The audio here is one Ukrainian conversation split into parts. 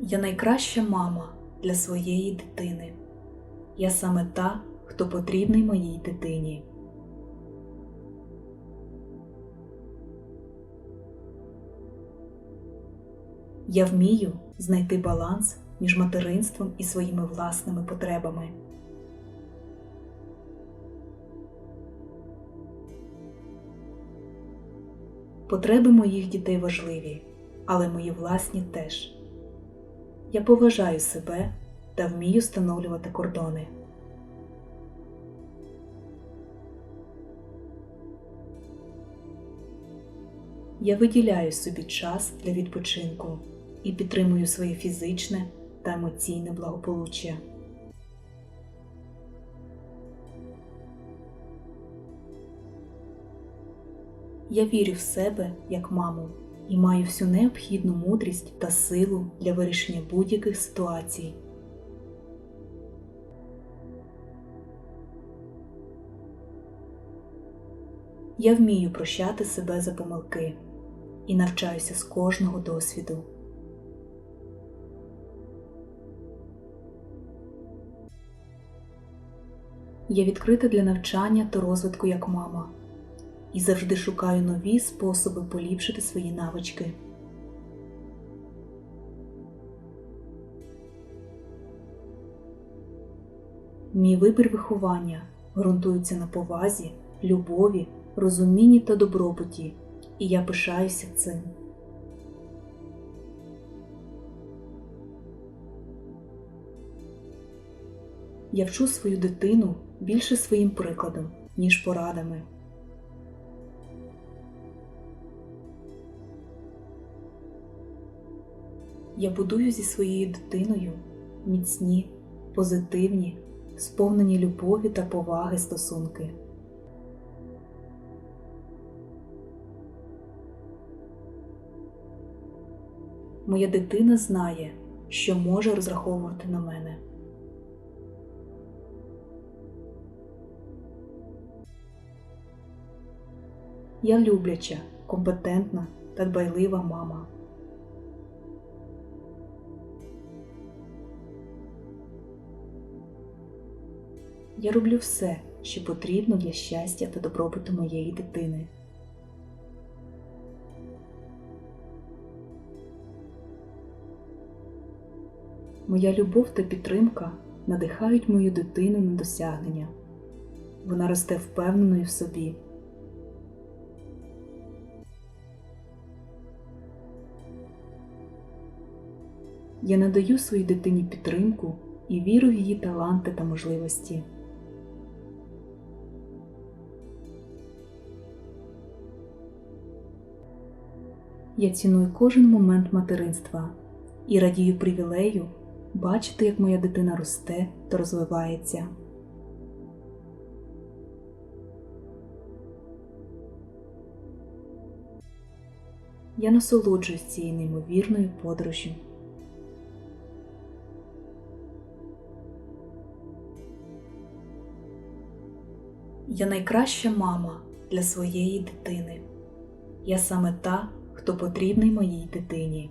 Я найкраща мама для своєї дитини. Я саме та, хто потрібний моїй дитині. Я вмію знайти баланс між материнством і своїми власними потребами. Потреби моїх дітей важливі, але мої власні теж. Я поважаю себе та вмію встановлювати кордони. Я виділяю собі час для відпочинку і підтримую своє фізичне та емоційне благополуччя. Я вірю в себе як маму і маю всю необхідну мудрість та силу для вирішення будь-яких ситуацій. Я вмію прощати себе за помилки і навчаюся з кожного досвіду. Я відкрита для навчання та розвитку як мама і завжди шукаю нові способи поліпшити свої навички. Мій вибір виховання ґрунтується на повазі, любові, розумінні та добробуті, і я пишаюся цим. Я вчу свою дитину більше своїм прикладом, ніж порадами. Я будую зі своєю дитиною міцні, позитивні, сповнені любові та поваги стосунки. Моя дитина знає, що може розраховувати на мене. Я любляча, компетентна та дбайлива мама. Я роблю все, що потрібно для щастя та добробуту моєї дитини. Моя любов та підтримка надихають мою дитину на досягнення. Вона росте впевненою в собі. Я надаю своїй дитині підтримку і віру в її таланти та можливості. Я ціную кожен момент материнства і радію привілею бачити, як моя дитина росте та розвивається. Я насолоджуюсь цією неймовірною подорожю. Я найкраща мама для своєї дитини. Я саме та, хто потрібний моїй дитині.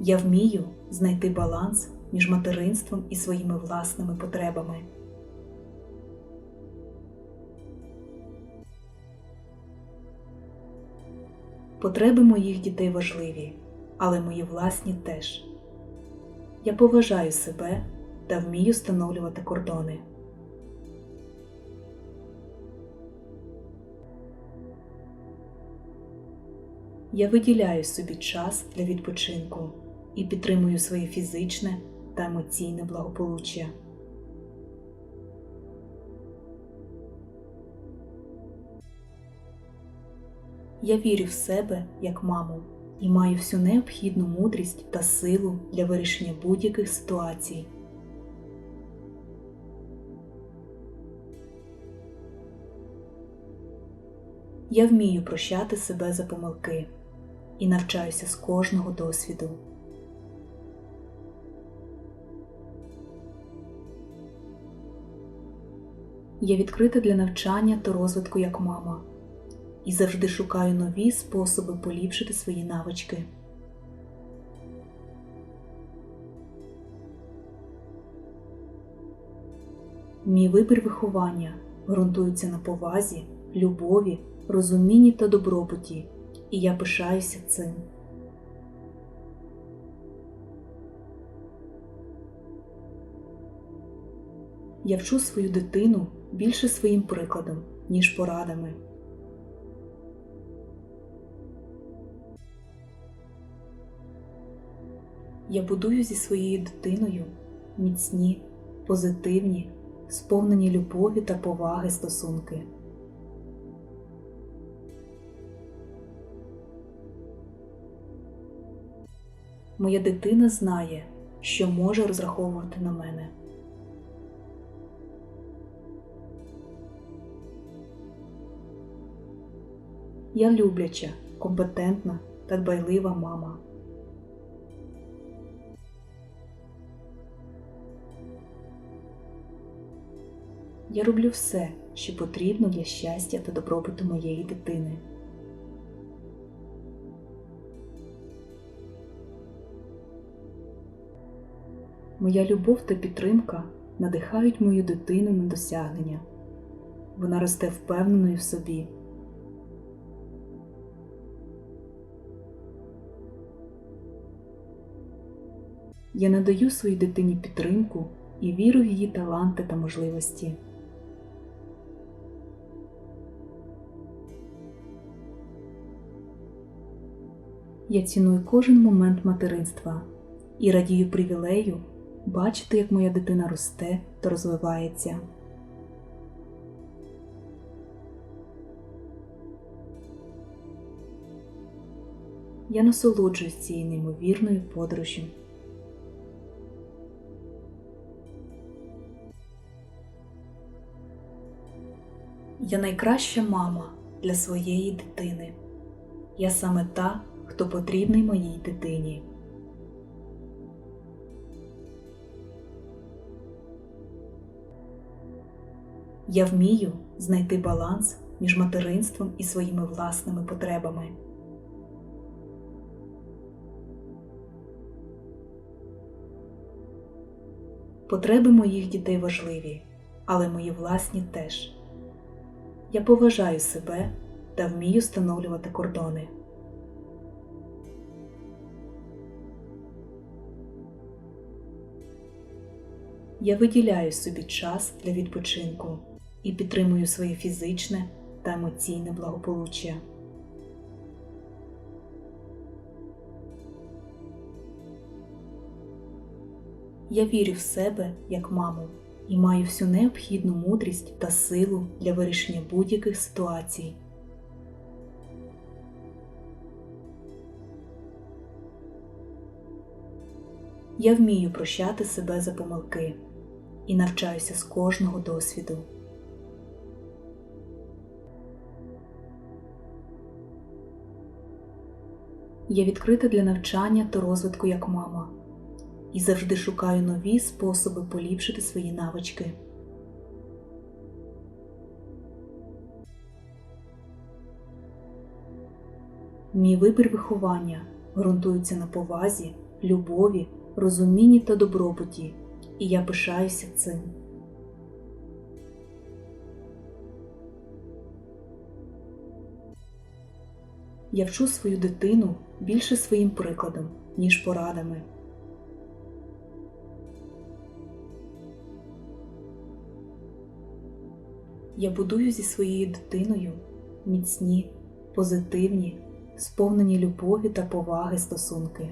Я вмію знайти баланс між материнством і своїми власними потребами. Потреби моїх дітей важливі, але мої власні теж. Я поважаю себе та вмію встановлювати кордони. Я виділяю собі час для відпочинку і підтримую своє фізичне та емоційне благополуччя. Я вірю в себе як маму і маю всю необхідну мудрість та силу для вирішення будь-яких ситуацій. Я вмію прощати себе за помилки і навчаюся з кожного досвіду. Я відкрита для навчання та розвитку як мама і завжди шукаю нові способи поліпшити свої навички. Мій вибір виховання ґрунтується на повазі, любові, розумінні та добробуті, і я пишаюся цим. Я вчу свою дитину більше своїм прикладом, ніж порадами. Я будую зі своєю дитиною міцні, позитивні, сповнені любові та поваги стосунки. Моя дитина знає, що може розраховувати на мене. Я любляча, компетентна та дбайлива мама. Я роблю все, що потрібно для щастя та добробуту моєї дитини. Моя любов та підтримка надихають мою дитину на досягнення. Вона росте впевненою в собі. Я надаю своїй дитині підтримку і віру в її таланти та можливості. Я ціную кожен момент материнства і радію привілею бачити, як моя дитина росте та розвивається. Я насолоджуюсь цією неймовірною подорожю. Я найкраща мама для своєї дитини. Я саме та, хто потрібний моїй дитині. Я вмію знайти баланс між материнством і своїми власними потребами. Потреби моїх дітей важливі, але мої власні теж. Я поважаю себе та вмію встановлювати кордони. Я виділяю собі час для відпочинку і підтримую своє фізичне та емоційне благополуччя. Я вірю в себе як маму і маю всю необхідну мудрість та силу для вирішення будь-яких ситуацій. Я вмію прощати себе за помилки і навчаюся з кожного досвіду. Я відкрита для навчання та розвитку як мама і завжди шукаю нові способи поліпшити свої навички. Мій вибір виховання ґрунтується на повазі, любові, розумінні та добробуті, і я пишаюся цим. Я вчу свою дитину більше своїм прикладом, ніж порадами. Я будую зі своєю дитиною міцні, позитивні, сповнені любові та поваги стосунки.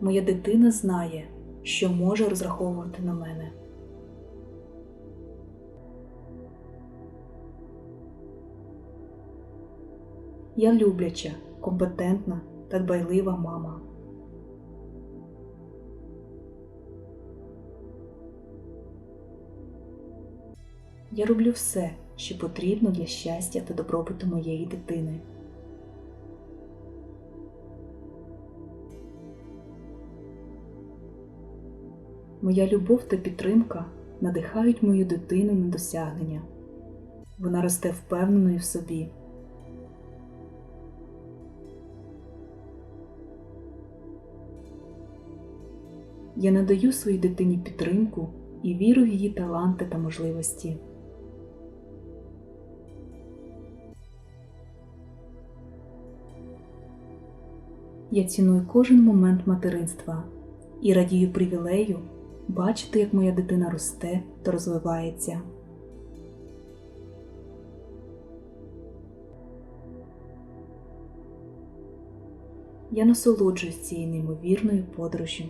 Моя дитина знає, що може розраховувати на мене. Я любляча, компетентна та дбайлива мама. Я роблю все, що потрібно для щастя та добробуту моєї дитини. Моя любов та підтримка надихають мою дитину на досягнення. Вона росте впевненою в собі. Я надаю своїй дитині підтримку і віру в її таланти та можливості. Я ціную кожен момент материнства і радію привілею бачити, як моя дитина росте та розвивається. Я насолоджуюсь цією неймовірною подорожю.